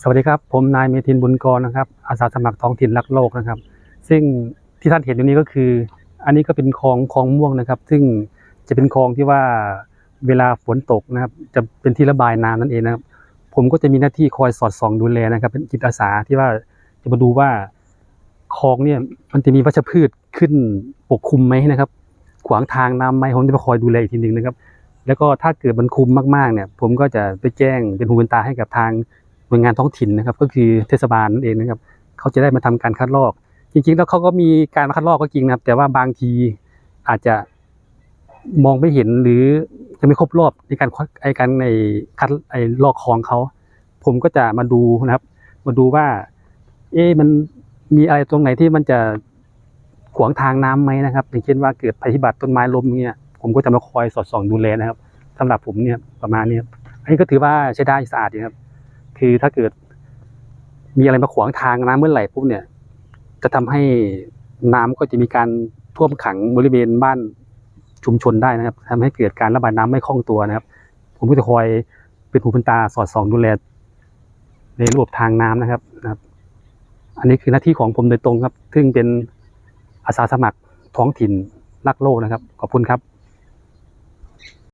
สวัสดีครับ ผมนายเมธินบุญกรนะครับ อาสาสมัครท้องถิ่นรักโลกนะครับ ซึ่งที่ท่านเห็นอยู่นี้ก็คือ อันนี้ก็เป็นคลองคลองม่วงนะครับ ซึ่งจะเป็นคลองที่ว่าเวลาฝนตกนะครับ จะเป็นที่ระบายน้ำนั่นเองนะครับ ผมก็จะมีหน้าที่คอยสอดส่องดูแลนะครับ เป็นจิตอาสาที่ว่าจะมาดูว่าคลองเนี่ยมันจะมีวัชพืชขึ้นปกคลุมไหมนะครับ ขวางทางน้ำไหมผมจะมาคอยดูแลอีกทีหนึ่งนะครับ แล้วก็ถ้าเกิดมันคุมมากๆเนี่ย ผมก็จะไปแจ้งเป็นหูเป็นตาให้กับทาง น่วยงานท้องถิ่นนะครับ ก็คือเทศบาลนั่นเองนะครับเขาจะได้มาทำการคัดลอก จริงๆ แล้วเขาก็มีการคัดลอกก็จริงนะครับ แต่ว่าบางทีอาจจะมองไม่เห็นหรือยังไม่ครบรอบในการไอการในคัดไอลอกคลองเขาผมก็จะมาดูนะครับ มาดูว่า เอ๊ะมันมีอะไรตรงไหนที่มันจะขวางทางน้ำไหมนะครับ อย่างเช่นว่าเกิดภัยพิบัติต้นไม้ล้มเนี่ยผมก็จะมาคอยสอดส่องดูแลนะครับสำหรับผมเนี่ยประมาณนี้อันนี้ก็ถือว่าใช้ได้สะอาดดีครับ คือถ้าเกิด มีอะไรมาขวางทางน้ำเมื่อไหร่ปุ๊บเนี่ย จะทำให้น้ำก็จะมีการท่วมขังบริเวณบ้านชุมชนได้นะครับทำให้เกิดการระบายน้ำไม่คล่องตัวนะครับ ผมก็จะคอยเป็นหูเป็นตาสอดส่องดูแลในระบบทางน้ำนะครับนะครับ อันนี้คือหน้าที่ของผมโดยตรงครับ ซึ่งเป็นอาสาสมัครท้องถิ่นรักโลกนะครับ ขอบคุณครับ